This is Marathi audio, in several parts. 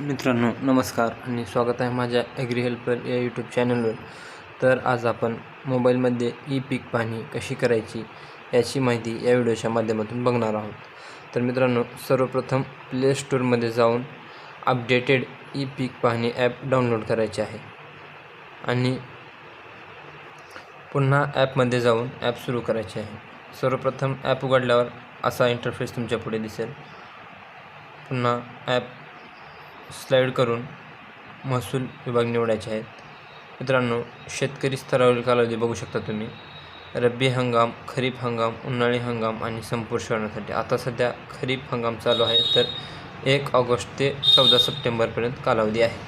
मित्रांनो नमस्कार आणि स्वागत आहे माझ्या ॲग्री हेल्पर या यूट्यूब चॅनलवर तर आज आपण मोबाईलमध्ये ई पीक पाहणी कशी करायची याची माहिती या व्हिडिओच्या माध्यमातून बघणार आहोत. तर मित्रांनो सर्वप्रथम प्ले स्टोअरमध्ये जाऊन अपडेटेड ई पीक पाहणी ॲप डाउनलोड करायचे आहे. आणि पुन्हा ॲपमध्ये जाऊन ॲप सुरू करायचे आहे. सर्वप्रथम ॲप उघडल्यावर असा इंटरफेस तुमच्यापुढे दिसेल. पुन्हा ॲप स्लाईड करून महसूल विभाग निवडायचे आहेत. मित्रांनो शेतकरी स्तरावरील कालावधी बघू शकता तुम्ही. रब्बी हंगाम खरीप हंगाम उन्हाळी हंगाम आणि संपुष्ट करण्यासाठी आता सध्या खरीप हंगाम चालू आहे तर एक ऑगस्ट ते चौदा सप्टेंबरपर्यंत कालावधी आहे.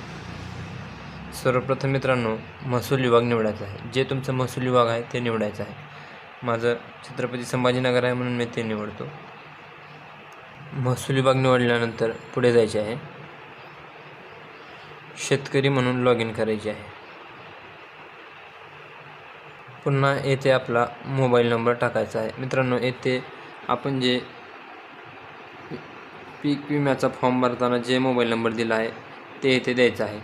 सर्वप्रथम मित्रांनो महसूल विभाग निवडायचा आहे. जे तुमचं महसूल विभाग आहे ते निवडायचं आहे. माझं छत्रपती संभाजीनगर आहे म्हणून मी ते निवडतो. महसूल विभाग निवडल्यानंतर पुढे जायचे आहे. शेतकरी म्हणून लॉग इन करायचे आहे. पुन्हा येथे आपला मोबाईल नंबर टाकायचा आहे. मित्रांनो येथे आपण जे पीक विम्याचा फॉर्म भरताना जे मोबाईल नंबर दिला आहे ते येथे द्यायचं आहे.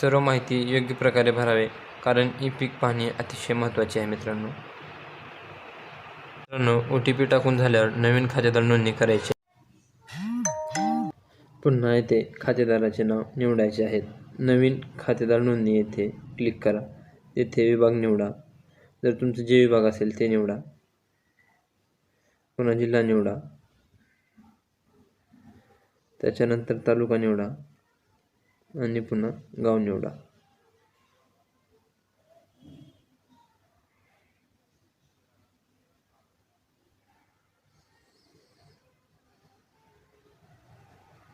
सर्व माहिती योग्य प्रकारे भरावे कारण ई पीक पाहणे अतिशय महत्त्वाची आहे मित्रांनो. मित्रांनो ओ टी पी टाकून झाल्यावर नवीन खातेदार नोंदणी करायची पुन्हा येथे खातेदाराचे नाव निवडायचे आहेत. नवीन खातेदार नोंदणी येथे क्लिक करा. येथे विभाग निवडा. जर तुमचं जे विभाग असेल ते निवडा. पुन्हा जिल्हा निवडा. त्याच्यानंतर तालुका निवडा. आणि पुन्हा गाव निवडा.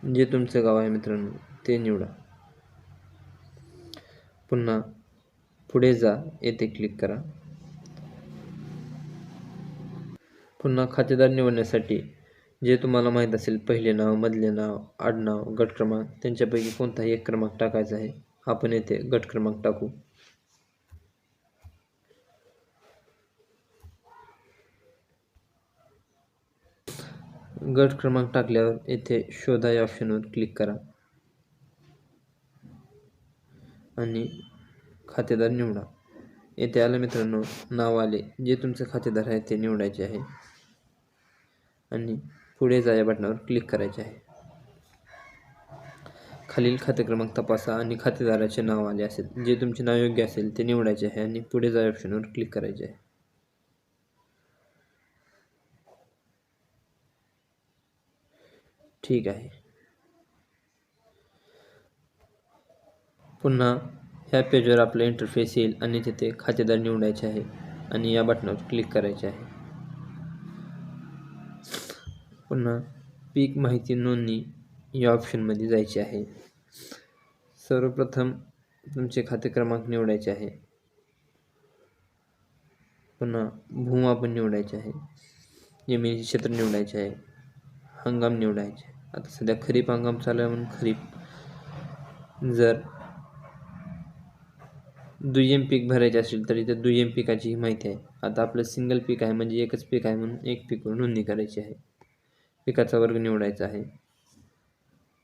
जे तुमचं गाव आहे मित्रांनो ते निवडा. पुन्हा पुढे जा येथे क्लिक करा. पुन्हा खातेदार निवडण्यासाठी जे तुम्हाला माहीत असेल पहिले नाव मधले नाव आडनाव गट क्रमांक त्यांच्यापैकी कोणताही एक क्रमांक टाकायचा आहे. आपण येथे गट क्रमांक टाकू. गट क्रमांक टाकल्यावर येथे शोधा या ऑप्शनवर क्लिक करा. आणि खातेदार निवडा. येथे आलं मित्रांनो नाव आले. जे तुमचे खातेदार आहे ते निवडायचे आहे. आणि पुढे जा या बटनावर क्लिक करायचे आहे. खालील खाते क्रमांक तपासा आणि खातेदाराचे नाव आले असेल जे तुमचे नाव योग्य असेल ते निवडायचे आहे आणि पुढे जा ऑप्शनवर क्लिक करायचे आहे. ठीक आहे. पुन्हा ह्या पेजवर आपलं इंटरफेस येईल आणि तिथे खातेदार निवडायचे आहे आणि या बटनावर क्लिक करायचे आहे. पुन्हा पीक माहिती नोंदणी या ऑप्शनमध्ये जायचे आहे. सर्वप्रथम तुमचे खाते क्रमांक निवडायचे आहे. पुन्हा भूमापन निवडायचे आहे. जमिनीचे क्षेत्र निवडायचे आहे. हंगाम निवडायचे. आता सध्या खरीप हंगाम चालू आहे म्हणून खरीप. जर दुय्यम पीक भरायचे असेल तर इथे दुय्यम पिकाची माहिती आहे. आता आपलं सिंगल पीक आहे म्हणजे एकच पीक आहे म्हणून एक पीकवर नोंदणी करायची आहे. पिकाचा वर्ग निवडायचा आहे.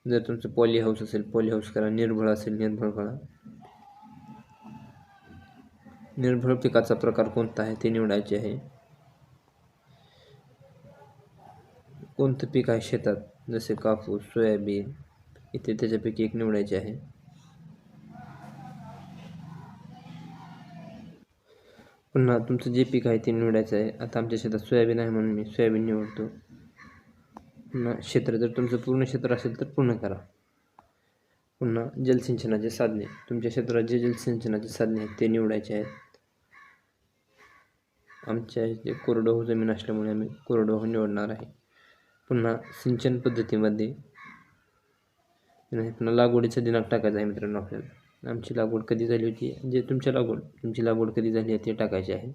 जर तुमचं पॉली हाऊस असेल पॉली हाऊस करा निर्भळ असेल निर्भळ करा. निर्भळ पिकाचा प्रकार कोणता आहे ते निवडायचे आहे. कोणतं पीक आहे शेतात जसे कापूस सोयाबीन इथे त्याच्यापैकी एक निवडायचे आहे. पुन्हा तुमचं जे पीक आहे ते निवडायचं आहे. आता आमच्या शेतात सोयाबीन आहे म्हणून मी सोयाबीन निवडतो. पुन्हा क्षेत्र जर तुमचं पूर्ण क्षेत्र असेल तर पूर्ण करा. पुन्हा जलसिंचनाचे साधने. तुमच्या क्षेत्रात जे जलसिंचनाचे साधने आहेत ते निवडायचे आहेत. आमच्या इथे कोरडवाहू जमीन असल्यामुळे आम्ही कोरडवाहू निवडणार आहे. पुन्हा सिंचन पद्धतीमध्ये पुन्हा लागवडीचा दिनांक टाकायचा आहे मित्रांनो आपल्याला. आमची लागवड कधी झाली होती? जे तुमच्या लागवड तुमची लागवड कधी झाली आहे ते टाकायचे आहे.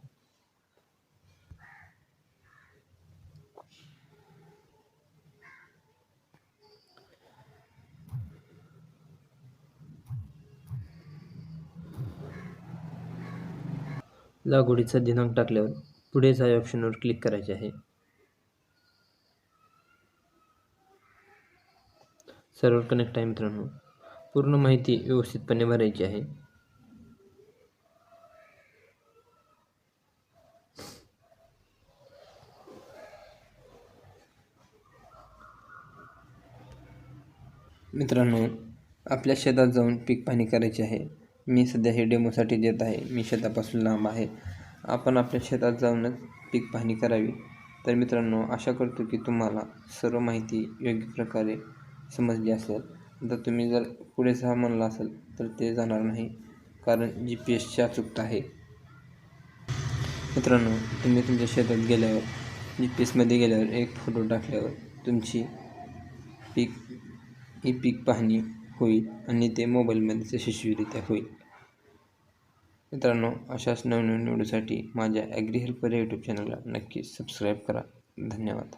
लागवडीचा दिनांक टाकल्यावर पुढे या ऑप्शनवर क्लिक करायचे आहे. सर्वर कनेक्ट आहे मित्रांनो. पूर्ण माहिती व्यवस्थितपणे भरायची आहे. मित्रांनो आपल्या शेतात जाऊन पीक पाहणी करायची आहे. मी सध्या हे डेमोसाठी देत आहे. मी शेतापासून लांब आहे. आपण आपल्या शेतात जाऊनच पीक पाहणी करावी. तर मित्रांनो आशा करतो की तुम्हाला सर्व माहिती योग्य प्रकारे समजली असेल तर तुम्ही जर पुढे सहा म्हणला असेल तर ते जाणार नाही कारण जी पी एसची अचूकता आहे. मित्रांनो तुम्ही तुमच्या शेतात गेल्यावर जी पी एसमध्ये गेल्यावर एक फोटो टाकल्यावर तुमची पीक ही पीक पाहणी होईल आणि ते मोबाईलमध्ये यशस्वीरित्या होईल. मित्रांनो अशाच नवनवीन व्हिडिओसाठी माझ्या ॲग्री हेल्पर यूट्यूब चॅनलला नक्की सबस्क्राईब करा. धन्यवाद.